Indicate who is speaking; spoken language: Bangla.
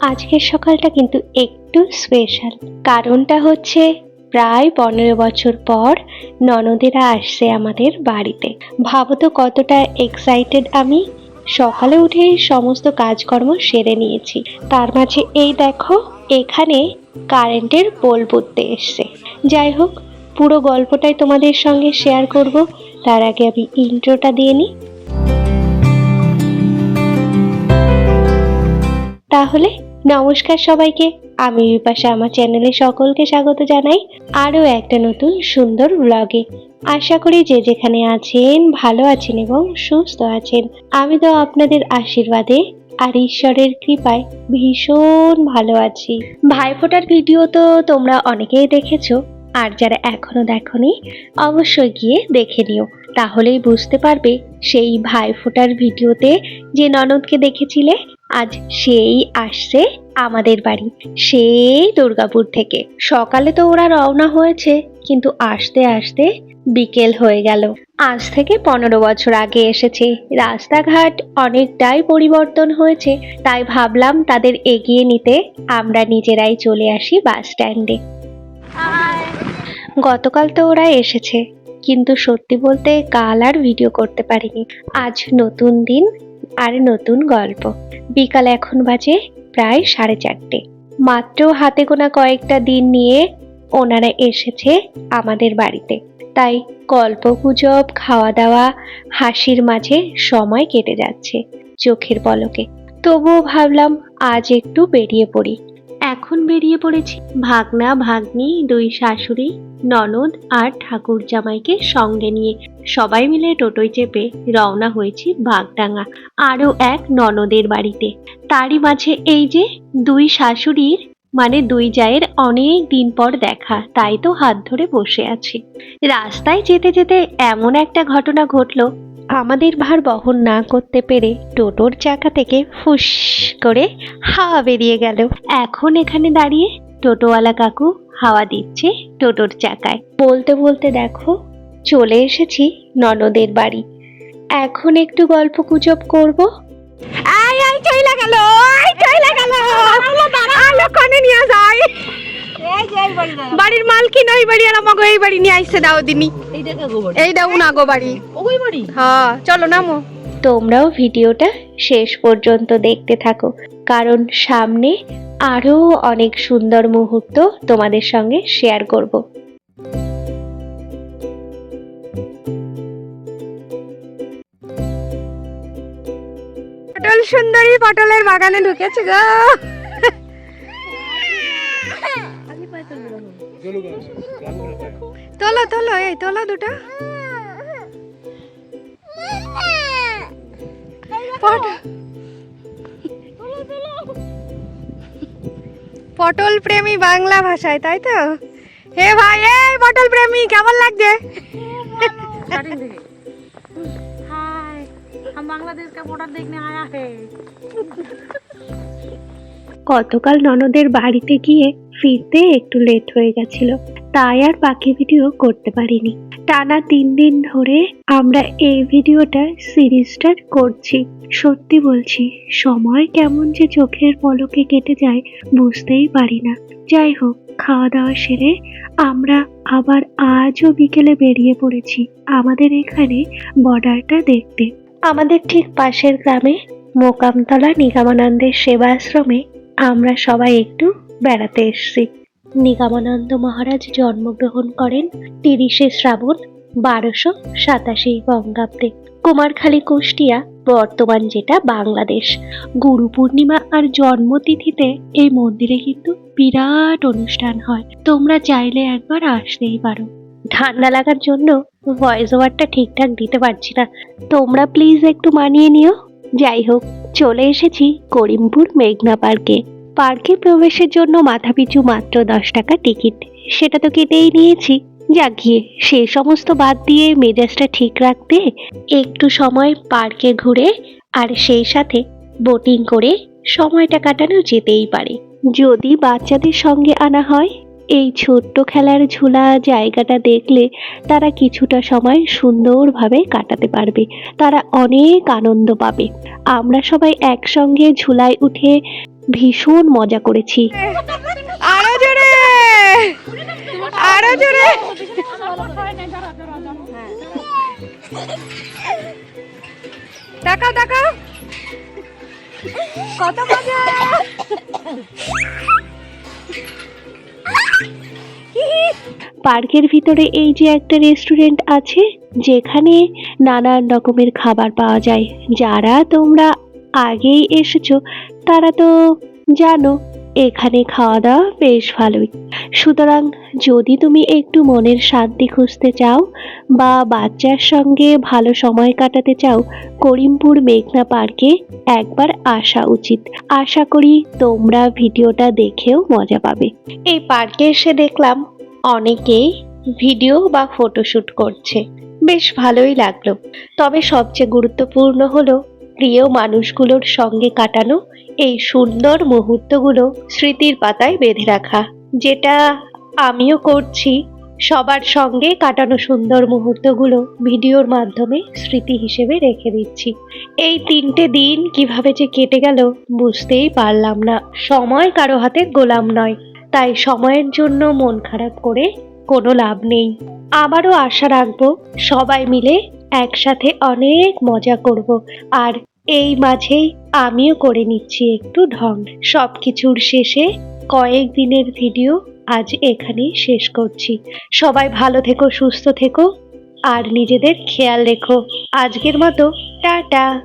Speaker 1: আজকের সকালটা কিন্তু একটু স্পেশাল কারণটা হচ্ছে প্রায় পনেরো বছর পর ননদেরা আসছে আমাদের বাড়িতে। ভাবো তো কতটা এক্সাইটেড আমি। সকালে উঠে সমস্ত কাজকর্ম সেরে নিয়েছি। তার মাঝে এই দেখো, এখানে কারেন্টের পোল পুঁততে এসছে। যাই হোক, পুরো গল্পটাই তোমাদের সঙ্গে শেয়ার করব। তার আগে আমি ইন্ট্রোটা দিয়ে নিই। তাহলে নমস্কার সবাইকে। আমি বিপাশা, আমার চ্যানেলে সকলকে স্বাগত জানাই আরও একটা নতুন সুন্দর ব্লগে আশা করি যে যেখানে আছেন ভালো আছেন এবং সুস্থ আছেন। আমি তো আপনাদের আশীর্বাদে আর ঈশ্বরের কৃপায় ভীষণ ভালো আছি। ভাইফোঁটার ভিডিও তো তোমরা অনেকেই দেখেছ, আর যারা এখনও দেখনি, অবশ্যই গিয়ে দেখে নিও। তাহলেই বুঝতে পারবে সেই ভাইফোঁটার ভিডিওতে যে ননদকে দেখেছিলে, আজ সেই আসছে আমাদের বাড়ি, সেই দুর্গাপুর থেকে। সকালে তো ওরা রওনা হয়েছে, কিন্তু আসতে আসতে বিকেল হয়ে গেল। আজ থেকে পনেরো বছর আগে এসেছে। রাস্তাঘাট অনেকটাই পরিবর্তন হয়েছে, তাই ভাবলাম তাদের এগিয়ে নিতে আমরা নিজেরাই চলে আসি বাস স্ট্যান্ডে। গতকাল তো ওরা এসেছে, কিন্তু সত্যি বলতে কাল আর ভিডিও করতে পারিনি। আজ নতুন দিন আর নতুন গল্প। বিকাল এখন বাজে প্রায় সাড়ে চারটে। মাত্র হাতে গোনা কয়েকটা দিন নিয়ে ওনারা এসেছে আমাদের বাড়িতে। তাই গল্প গুজব খাওয়া দাওয়া হাসির মাঝে সময় কেটে যাচ্ছে চোখের পলকে। তবুও ভাবলাম আজ একটু বেরিয়ে পড়ি। এখন বেরিয়ে পড়েছি। ভাগনা, ভাগ্নি, দুই শাশুড়ি, ননদ আর ঠাকুর জামাইকে সঙ্গে নিয়ে। সবাই মিলে টোটোয় চেপে রওনা হয়েছি বাগডাঙ্গা। আরও এক ননদের বাড়িতে। তারই মাঝে এই যে দুই শাশুড়ির মানে দুই জায়ের অনেক দিন পর দেখা, তাই তো হাত ধরে বসে আছি। রাস্তায় যেতে যেতে এমন একটা ঘটনা ঘটলো আমাদের ভার বহন না করতে পেরে টোটোর চাকা থেকে ফুস করে হাওয়া বেরিয়ে গেল। এখন এখানে দাঁড়িয়ে টোটোওয়ালা কাকু হাওয়া দিচ্ছে টোটোর চাকায়। বলতে বলতে দেখো চলে এসেছি ননদের বাড়ি। এখন একটু গল্প গুজব করব।
Speaker 2: আই আই চইলা গেল আই চইলা গেল। আলো কনে নিয়ে যাই বাড়ির মালকিন ওই বাড়ি আর আমাকে এই বাড়ি নিয়ে আইসে দাও দিনি এই দেখো এই দাও উনাগো বাড়ি। হ্যাঁ চলো নামো।
Speaker 1: তোমরাও ভিডিওটা শেষ পর্যন্ত দেখতে থাকো কারণ সামনে আরও অনেক সুন্দর মুহূর্ত তোমাদের সঙ্গে শেয়ার করব।
Speaker 2: পটল সুন্দরী পটলের বাগানে ঢুকেছে গো। তোলো তোলো এই তোলো দুটো। পটল প্রেমী বাংলা ভাষায় তাই তো? হে ভাই এ পটল প্রেমী কেমন লাগছে?
Speaker 1: গতকাল ননদের বাড়িতে গিয়ে ফিরতে একটু লেট হয়ে গেছিল তাই আর পাখি ভিডিও করতে পারিনি। টানা তিন দিন ধরে আমরা এই ভিডিওটা সিরিজটা করছি। সত্যি বলছি, সময় কেমন যে চোখের পলকে কেটে যায়, বুঝতেই পারি না। যাই হোক, খাওয়া দাওয়া সেরে আমরা আবার আজও বিকেলে বেরিয়ে পড়েছি আমাদের এখানে বর্ডারটা দেখতে। আমাদের ঠিক পাশের গ্রামে মোকামতলা নিগমানন্দের সেবাশ্রমে আমরা সবাই একটু বেড়াতে এসেছি। নিগমানন্দ মহারাজ জন্মগ্রহণ করেন তিরিশে শ্রাবণ বারোশো সাতাশি বঙ্গাব্দে। কুমারখালী, কুষ্টিয়া, বর্তমান যেটা বাংলাদেশ। গুরু পূর্ণিমা আর জন্মতিথিতে এই মন্দিরে কিন্তু বিরাট অনুষ্ঠান হয়। তোমরা চাইলে একবার আসতেই পারো। ঠান্ডা লাগার জন্য ভয়েস ওভারটা ঠিকঠাক দিতে পারছি না। তোমরা প্লিজ একটু মানিয়ে নিও। যাই হোক, চলে এসেছি করিমপুর মেঘনা পার্কে পার্কে প্রবেশের জন্য মাথাপিছু মাত্র দশ টাকা টিকিট। সেটা তো কেটেই নিয়েছি। যা গিয়ে, সে সমস্ত বাদ দিয়ে মেজাজটা ঠিক রাখতে একটু সময় পার্কে ঘুরে আর সেই সাথে বোটিং করে সময়টা কাটানো যেতেই পারে। যদি বাচ্চাদের সঙ্গে আনা হয়, এই ছোট্ট খেলার ঝুলা জায়গাটা দেখলে তারা কিছুটা সময় সুন্দরভাবে কাটাতে পারবে। তারা অনেক আনন্দ পাবে। আমরা সবাই একসঙ্গে ঝুলায় উঠে ভীষণ মজা করেছি।
Speaker 2: আরও জোরে! আরও জোরে! তাকাও তাকাও কত মজা!
Speaker 1: পার্কের ভিতরে এই যে একটা রেস্টুরেন্ট আছে যেখানে নানান রকমের খাবার পাওয়া যায়। যারা তোমরা আগেই এসেছ তারা তো জানো, এখানে খাওয়া দাওয়া বেশ ভালোই। সুতরাং যদি তুমি একটু মনের শান্তি খুঁজতে চাও বা বাচ্চার সঙ্গে ভালো সময় কাটাতে চাও, করিমপুর মেঘনা পার্কে একবার আসা উচিত। আশা করি তোমরা ভিডিওটা দেখেও মজা পাবে। এই পার্কে এসে দেখলাম অনেকেই ভিডিও বা ফটোশ্যুট করছে। বেশ ভালোই লাগল। তবে সবচেয়ে গুরুত্বপূর্ণ হলো প্রিয় মানুষগুলোর সঙ্গে কাটানো এই সুন্দর মুহূর্তগুলো স্মৃতির পাতায় বেঁধে রাখা। যেটা আমিও করছি। সবার সঙ্গে কাটানো সুন্দর মুহূর্তগুলো ভিডিওর মাধ্যমে স্মৃতি হিসেবে রেখে দিচ্ছি। এই তিনটে দিন কীভাবে যে কেটে গেল বুঝতেই পারলাম না। সময় কারও হাতে গোলাম নয়। তাই সময়ের জন্য মন খারাপ করে কোনো লাভ নেই। আবারও আশা রাখব সবাই মিলে একসাথে অনেক মজা করব। আর এই মাঝেই আমিও করে নিচ্ছি একটু ঢং। সব কিছুর শেষে কয়েক দিনের ভিডিও আজ এখানেই শেষ করছি। সবাই ভালো থেকো, সুস্থ থেকো, আর নিজেদের খেয়াল রেখো। আজকের মতো, টাটা।